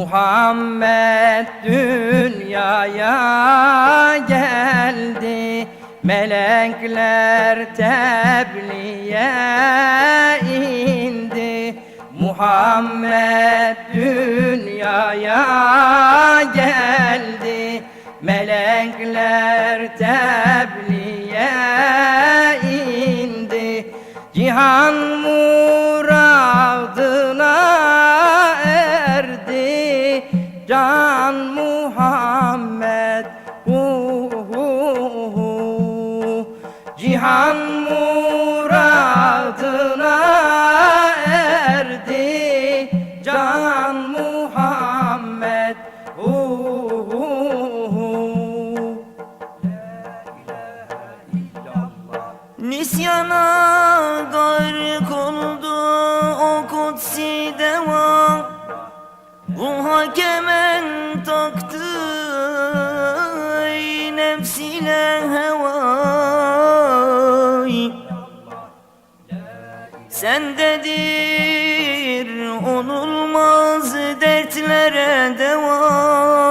Muhammed dünyaya geldi. Melekler tebliğe indi. Muhammed dünyaya geldi. Melekler tebliğe indi. Cihan muradına Cihan muradına erdi. Can Muhammed hu hu hu Nisyana gark oldu o kutsi devam. Ruha kemen taktı Sendedir onulmaz dertlere devay.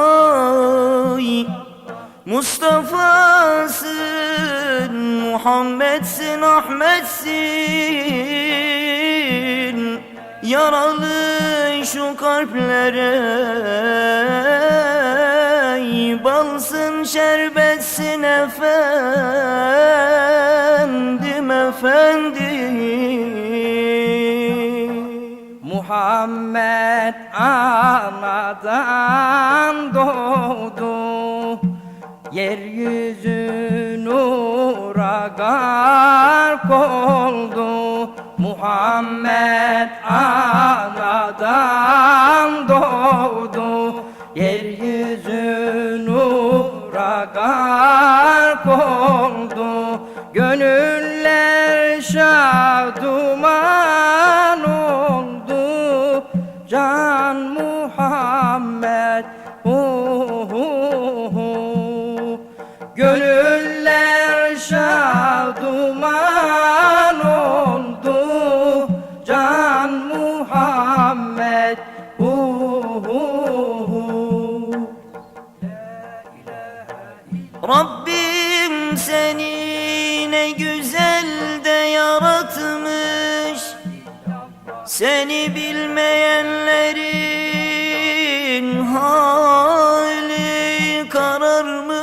Mustafa'sın, Muhammed'sin, Ahmet'sin. Yaralı şu kalplere Balsın, şerbetsin efendim, efendim Muhammed anadan doğdu. Yeryüzü nura gark oldu Muhammed anadan doğdu. Yeryüzü nura gark oldu Gönüller şaduman Gönüller şaduman oldu Can Muhammed hu hu hu. Rabbim seni ne güzel de yaratmış. Seni bilmeyenlerin hali kararmış.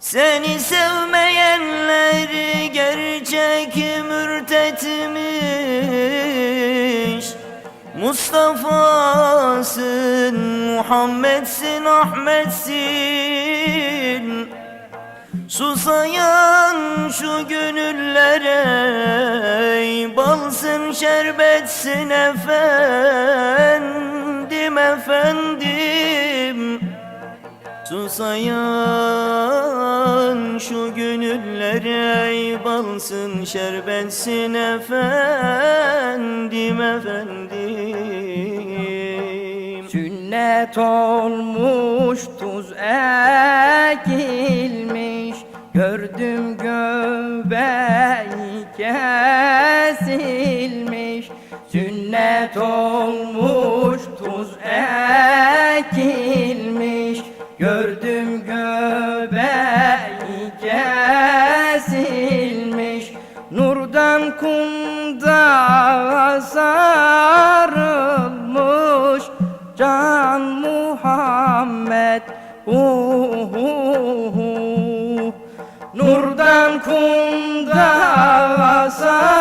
Seni sevmeyenler gerçek mürtetmiş. Mustafa'sın, Muhammed'sin, Ahmet'sin Susayan şu gönüllere Balsın, şerbetsin efendim, efendim. Susayan şu gönüllere balsın şerbetsin efendim efendim. Sünnet olmuş tuz ekilmiş Gördüm göbeği kesilmiş Sünnet olmuş tuz ekilmiş. Gördüm göbeği kesilmiş Nurdan kunda sarılmış. Can Muhammed hu Nurdan kunda sarılmış